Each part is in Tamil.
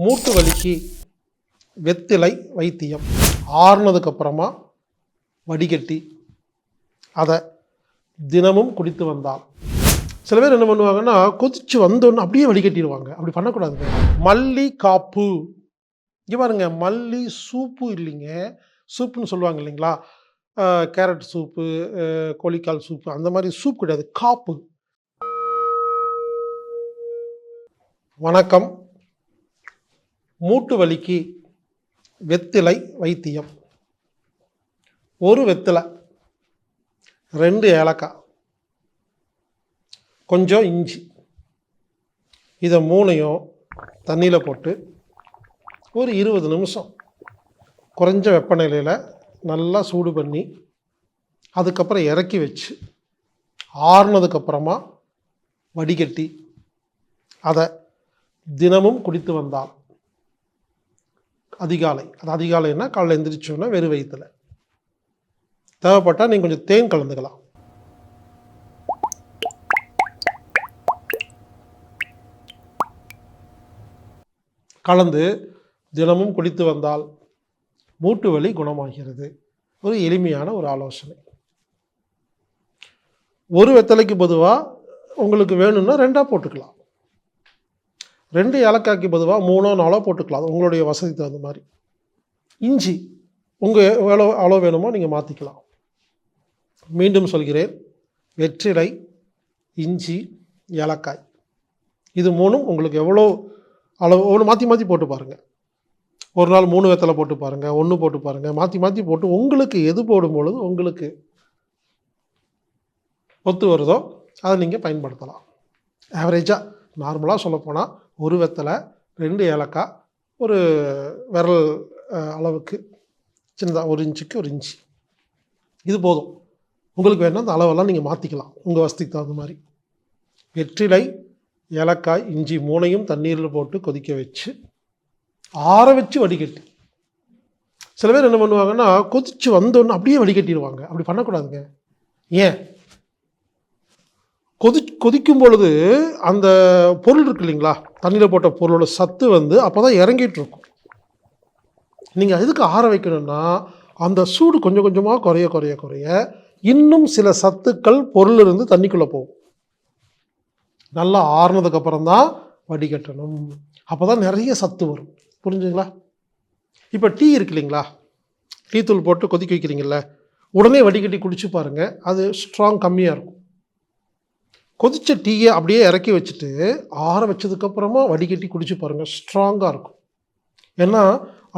மூட்டு வலிக்கு வெத்திலை வைத்தியம். ஆறுனதுக்கப்புறமா வடிகட்டி அதை தினமும் குடித்து வந்தால். சில பேர் என்ன பண்ணுவாங்கன்னா கொதிச்சு வந்தோன்னு அப்படியே வடிகட்டிடுவாங்க. அப்படி பண்ணக்கூடாதுங்க மல்லி காப்பு. இங்கே பாருங்க மல்லி சூப்பு இல்லைங்க. சூப்புன்னு சொல்லுவாங்க இல்லைங்களா? கேரட் சூப்பு கோழிக்கால் சூப்பு அந்த மாதிரி சூப் கிடையாது. காப்பு. வணக்கம். மூட்டு வலிக்கு வெத்திலை வைத்தியம். ஒரு வெத்திலை ரெண்டு ஏலக்காய். கொஞ்சம் இஞ்சி. இதை மூணையும் தண்ணியில் போட்டு ஒரு இருபது நிமிஷம் குறைஞ்ச வெப்பநிலையில் நல்லா சூடு பண்ணி அதுக்கப்புறம் இறக்கி வச்சு ஆறுனதுக்கப்புறமா வடிகட்டி அதை தினமும் குடித்து வந்தால் அதிகாலை. அது அதிகாலைன்னா காலையில் எந்திரிச்சோன்னா வெறும் வயிற்றுல தேவைப்பட்டால் நீங்கள் கொஞ்சம் தேன் கலந்துக்கலாம். கலந்து தினமும் குடித்து வந்தால் மூட்டு வலி குணமாகிறது. ஒரு எளிமையான ஒரு ஆலோசனை. ஒரு வெத்தலைக்கு பொதுவாக உங்களுக்கு வேணும்னா ரெண்டாக போட்டுக்கலாம். ரெண்டு ஏலக்காய்க்கு பொதுவாக மூணோ நாலோ போட்டுக்கலாம். உங்களுடைய வசதி தகுந்த மாதிரி. இஞ்சி உங்கள் எவ்வளோ அளவு வேணுமோ நீங்கள் மாற்றிக்கலாம் மீண்டும் சொல்கிறேன். வெற்றிலை இஞ்சி ஏலக்காய். இது மூணும் உங்களுக்கு எவ்வளோ அளவு ஒன்று மாற்றி மாற்றி போட்டு பாருங்கள் ஒரு நாள் மூணு வெத்தலை போட்டு பாருங்கள் ஒன்று போட்டு பாருங்கள் மாற்றி மாற்றி போட்டு உங்களுக்கு எது போடும் பொழுது உங்களுக்கு ஒத்து வருதோ அதை நீங்கள் பயன்படுத்தலாம். ஆவரேஜாக நார்மலாக சொல்லப்போனால் ஒரு வெத்தலை ரெண்டு ஏலக்காய் ஒரு விரல் அளவுக்கு சின்னதாக ஒரு இன்ச்சுக்கு ஒரு இன்ச்சு. இது போதும். உங்களுக்கு வேணால் அந்த அளவெல்லாம் நீங்கள் மாற்றிக்கலாம் உங்கள் வசதிக்கு தகுந்த மாதிரி. வெற்றிலை ஏலக்காய் இஞ்சி மூணையும் தண்ணீரில் போட்டு கொதிக்க வச்சு ஆற வச்சு வடிகட்டி. சில பேர் என்ன பண்ணுவாங்கன்னா கொதிச்சு வந்தோன்னு அப்படியே வடிகட்டிடுவாங்க. அப்படி பண்ணக்கூடாதுங்க. ஏன்? கொதிக்கும் பொழுது அந்த பொருள் இருக்கு இல்லைங்களா? தண்ணியில் போட்ட பொருளோட சத்து வந்து அப்போ தான் இறங்கிட்டு இருக்கும். நீங்கள் எதுக்கு ஆற வைக்கணும்னா அந்த சூடு கொஞ்சம் கொஞ்சமாக குறைய குறைய குறைய இன்னும் சில சத்துக்கள் பொருள் இருந்து தண்ணிக்குள்ளே போகும். நல்லா ஆறுனதுக்கப்புறம் தான் வடிகட்டணும். அப்போ தான் நிறைய சத்து வரும். புரிஞ்சுங்களா இப்போ டீ இருக்கு இல்லைங்களா? டீ தூள் போட்டு கொதிக்க வைக்கிறீங்கள உடனே வடிகட்டி குடிச்சு பாருங்கள் அது ஸ்ட்ராங் கம்மியாக இருக்கும். கொதித்த டீயை அப்படியே இறக்கி வச்சுட்டு ஆற வச்சதுக்கப்புறமா வடிகட்டி குடிச்சு பாருங்கள் ஸ்ட்ராங்காக இருக்கும். ஏன்னா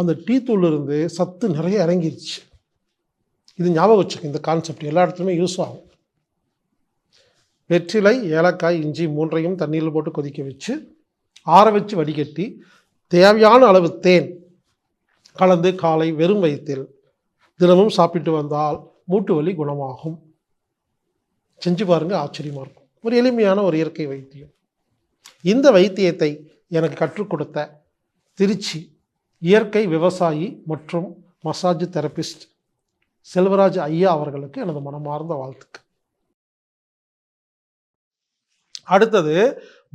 அந்த டீ தூள்லேருந்து சத்து நிறைய இறங்கிருச்சு. இது ஞாபகம் வச்சுக்கோங்க இந்த கான்செப்ட் எல்லா இடத்துலையுமே யூஸ் ஆகும். வெற்றிலை ஏலக்காய் இஞ்சி மூன்றையும் தண்ணியில் போட்டு கொதிக்க வச்சு ஆற வச்சு வடிகட்டி தேவையான அளவு தேன் கலந்து காலை வெறும் வயிற்றில் தினமும் சாப்பிட்டு வந்தால் மூட்டு வலி குணமாகும். செஞ்சு பாருங்கள் ஆச்சரியமாக இருக்கும். ஒரு எளிமையான ஒரு இயற்கை வைத்தியம். இந்த வைத்தியத்தை எனக்கு கற்றுக் கொடுத்த திருச்சி இயற்கை விவசாயி மற்றும் மசாஜ் தெரபிஸ்ட் செல்வராஜ் ஐயா அவர்களுக்கு எனது மனமார்ந்த வாழ்த்துக்கு அடுத்தது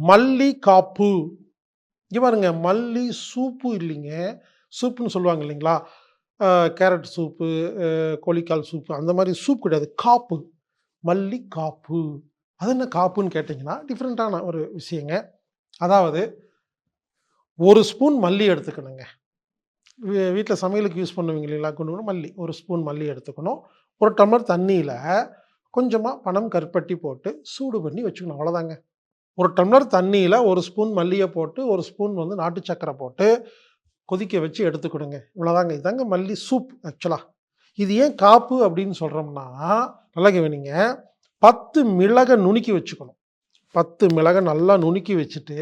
மல்லி காப்பு. இங்கே பாருங்க மல்லி சூப்பு இல்லைங்க. சூப்புன்னு சொல்லுவாங்க இல்லைங்களா? கேரட் சூப்பு கோழிக்கால் சூப்பு அந்த மாதிரி சூப் கிடையாது. காப்பு. மல்லி காப்பு. அது என்ன காப்புன்னு கேட்டிங்கன்னா டிஃப்ரெண்ட்டான ஒரு விஷயங்க. அதாவது ஒரு ஸ்பூன் மல்லி எடுத்துக்கணுங்க. வீட்டில் சமையலுக்கு யூஸ் பண்ணுவீங்க இல்லைங்களா? கொண்டு மல்லி. ஒரு ஸ்பூன் மல்லி எடுத்துக்கணும். ஒரு டம்ளர் தண்ணியில் கொஞ்சமாக பணம் கருப்பட்டி போட்டு சூடு பண்ணி வச்சுக்கணும். அவ்வளோதாங்க. ஒரு டம்ளர் தண்ணியில் ஒரு ஸ்பூன் மல்லியை போட்டு ஒரு ஸ்பூன் வந்து நாட்டு சக்கரை போட்டு கொதிக்க வச்சு எடுத்துக்கிடுங்க இவ்வளோதாங்க. இதாங்க மல்லி சூப் ஆக்சுவலாக இது ஏன் காப்பு அப்படின்னு சொல்கிறோம்னா நல்லா கவனிங்க பத்து மிளகை நுணுக்கி வச்சுக்கணும். பத்து மிளகை நல்லா நுணுக்கி வச்சுட்டு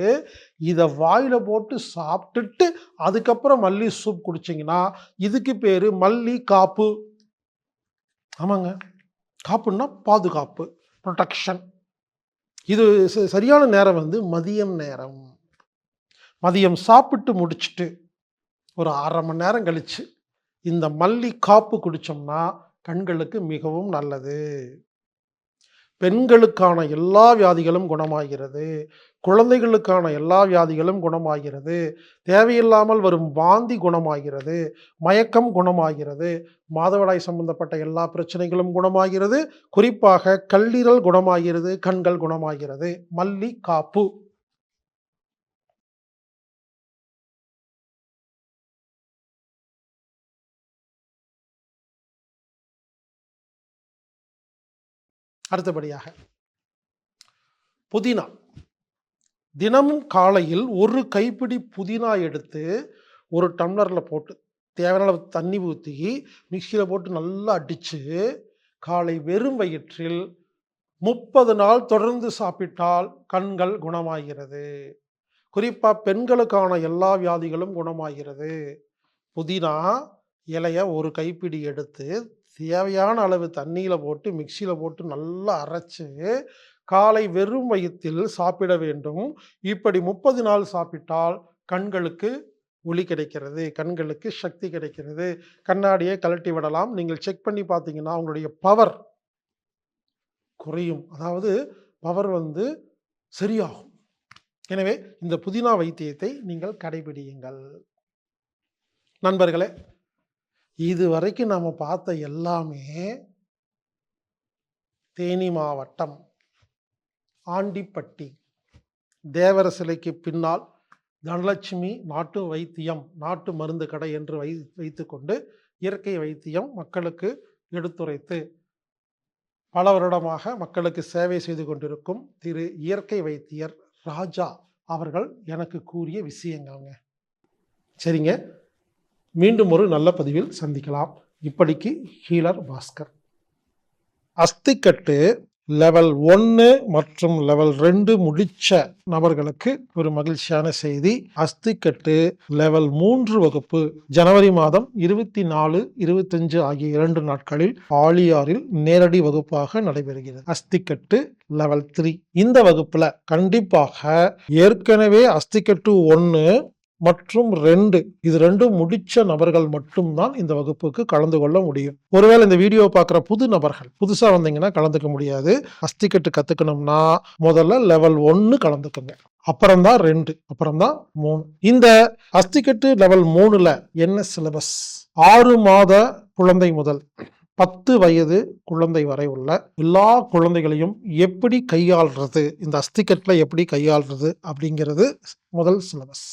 இதை வாயில் போட்டு சாப்பிட்டுட்டு அதுக்கப்புறம் மல்லி சூப் குடிச்சிங்கன்னா இதுக்கு பேர் மல்லி காப்பு. ஆமாங்க. காப்புன்னா பாதுகாப்பு ப்ரொடெக்ஷன் இது ச- சரியான நேரம் வந்து மதியம் நேரம். மதியம் சாப்பிட்டு முடிச்சிட்டு ஒரு அரை மணி நேரம் கழிச்சு இந்த மல்லி காப்பு குடித்தோம்னா கண்களுக்கு மிகவும் நல்லது. பெண்களுக்கான எல்லா வியாதிகளும் குணமாகிறது. குழந்தைகளுக்கான எல்லா வியாதிகளும் குணமாகிறது. தேவையில்லாமல் வரும் வாந்தி குணமாகிறது. மயக்கம் குணமாகிறது. மாதவிடாய் சம்பந்தப்பட்ட எல்லா பிரச்சனைகளும் குணமாகிறது. குறிப்பாக கல்லீரல் குணமாகிறது. கண்கள் குணமாகிறது. மல்லி காப்பு. அடுத்தபடியாக. புதினா. தினமும் காலையில் ஒரு கைப்பிடி புதினா எடுத்து ஒரு டம்ளரில் போட்டு தேவையான அளவு தண்ணி ஊற்றி மிக்சியில் போட்டு நல்லா அடித்து காலை வெறும் வயிற்றில் முப்பது நாள் தொடர்ந்து சாப்பிட்டால் கண்கள் குணமாகிறது. குறிப்பாக பெண்களுக்கான எல்லா வியாதிகளும் குணமாகிறது. புதினா இலைய ஒரு கைப்பிடி எடுத்து தேவையான அளவு தண்ணியில் போட்டு மிக்சியில் போட்டு நல்லா அரைச்சி காலை வெறும் வயிற்றில் சாப்பிட வேண்டும். இப்படி முப்பது நாள் சாப்பிட்டால் கண்களுக்கு ஒளி கிடைக்கிறது கண்களுக்கு சக்தி கிடைக்கிறது. கண்ணாடியை கழட்டி விடலாம். நீங்கள் செக் பண்ணி பார்த்தீங்கன்னா உங்களுடைய பவர் குறையும். அதாவது பவர் வந்து சரியாகும். எனவே இந்த புதினா வைத்தியத்தை நீங்கள் கடைபிடியுங்கள். நண்பர்களே இது வரைக்கும் நம்ம பார்த்த எல்லாமே தேனி மாவட்டம் ஆண்டிப்பட்டி தேவர சிலைக்கு பின்னால் தனலட்சுமி நாட்டு வைத்தியம் நாட்டு மருந்து கடை என்று வை வைத்துக்கொண்டு இயற்கை வைத்தியம் மக்களுக்கு எடுத்துரைத்து பல வருடமாக மக்களுக்கு சேவை செய்து கொண்டிருக்கும் திரு இயற்கை வைத்தியர் ராஜா அவர்கள் எனக்கு கூறிய விஷயங்கள்ங்க. சரிங்க? மீண்டும் ஒரு நல்ல பதிவில் சந்திக்கலாம். இப்படிக்கு ஹீலர் பாஸ்கர். அஸ்திக்கட்டு லெவல் ஒன்று மற்றும் லெவல் ரெண்டு முடித்த நபர்களுக்கு ஒரு மகிழ்ச்சியான செய்தி. அஸ்திக்கட்டு லெவல் மூன்று வகுப்பு ஜனவரி மாதம் இருபத்தி நாலு இருபத்தஞ்சு ஆகிய இரண்டு நாட்களில் ஆலியாரில் நேரடி வகுப்பாக நடைபெறுகிறது. அஸ்திக்கட்டு லெவல் த்ரீ இந்த வகுப்பில் கண்டிப்பாக ஏற்கனவே அஸ்திக்கட்டு ஒன்று மற்றும் ரெண்டு இது ரெண்டும் முடிச்ச நபர்கள் மட்டும்தான் இந்த வகுப்புக்கு கலந்து கொள்ள முடியும். ஒருவேளை இந்த வீடியோ பார்க்குற புது நபர்கள் புதுசாக வந்தீங்கன்னா கலந்துக்க முடியாது. அஸ்திக்கட்டு கற்றுக்கணும்னா முதல்ல லெவல் ஒன்று கலந்துக்குங்க. அப்புறம்தான் ரெண்டு அப்புறம்தான் மூணு. இந்த அஸ்திக்கட்டு லெவல் மூணுல என்ன சிலபஸ் ஆறு மாத குழந்தை முதல் பத்து வயது குழந்தை வரை உள்ள எல்லா குழந்தைகளையும் எப்படி கையாள்றது? இந்த அஸ்திக்கட்டில் எப்படி கையாள்றது அப்படிங்கிறது முதல் சிலபஸ்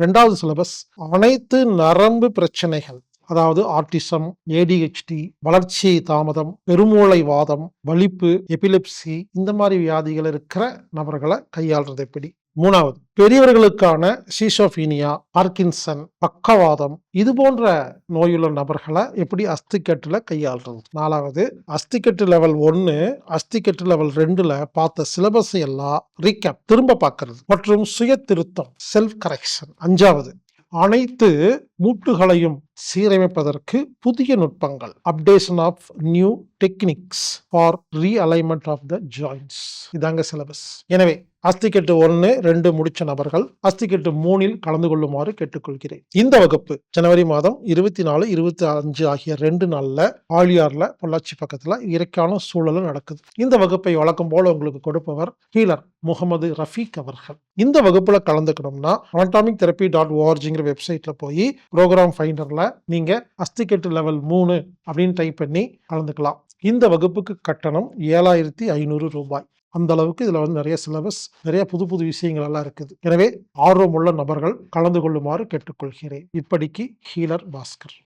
ரெண்டாவது சிலபஸ் அனைத்து நரம்பு பிரச்சனைகள் அதாவது ஆர்டிசம் ஏடிஹெச்டி வளர்ச்சி தாமதம் பெருமூளை வாதம் வலிப்பு எபிலெப்சி இந்த மாதிரி வியாதிகள் இருக்கிற நபர்களை கையாளுறது எப்படி? மூணாவது பெரியவர்களுக்கான சீசோபீனியா பார்க்கின்சன் பக்கவாதம் இது போன்ற நோயுள்ள நபர்களை எப்படி அஸ்திக்கட்டுல கையாளுறது? நாலாவது அஸ்திக்கட்டு லெவல் ஒன்று அஸ்திக்கட்டு லெவல் ரெண்டுல பார்த்த சிலபஸ் எல்லாம் ரீகேப் திரும்ப பார்க்கறது. மற்றும் சுய திருத்தம் செல்ஃப் கரெக்ஷன் அஞ்சாவது அனைத்து மூட்டுகளையும் சீரமைப்பதற்கு புதிய நுட்பங்கள் updation of new techniques for realignment of the joints இதாங்க சிலபஸ் எனவே அஸ்திக்கட்டு ஒன்று ரெண்டு முடிச்ச நபர்கள் அஸ்திக்கட்டு மூணில் கலந்து கொள்ளுமாறு கேட்டுக்கொள்கிறேன். இந்த வகுப்பு ஜனவரி மாதம் இருபத்தி நாலு இருபத்தி அஞ்சு ஆகிய ரெண்டு நாளில் ஆழியாரில் பொள்ளாச்சி பக்கத்தில் இயற்கையான சூழலும் நடக்குது. இந்த வகுப்பை வழக்கம் போல உங்களுக்கு கொடுப்பவர் ஹீலர் முகமது ரஃபீக் அவர்கள். இந்த வகுப்புல கலந்துக்கணும்னா அனட்டாமிக் தெரப்பி டாட் ஓஆர்ஜிங்கிற வெப்சைட்ல போய் ப்ரோக்ராம் ஃபைண்டர்ல நீங்க அஸ்திக்கட்டு லெவல் மூணு அப்படின்னு டைப் பண்ணி கலந்துக்கலாம். இந்த வகுப்புக்கு கட்டணம் ஏழாயிரத்தி ஐநூறு ரூபாய். அந்த அளவுக்கு இதில் வந்து நிறைய சிலபஸ் நிறைய புது புது விஷயங்கள் எல்லாம் இருக்குது. எனவே ஆர்வமுள்ள நபர்கள் கலந்து கொள்ளுமாறு கேட்டுக்கொள்கிறேன். இப்படிக்கு ஹீலர் பாஸ்கர்.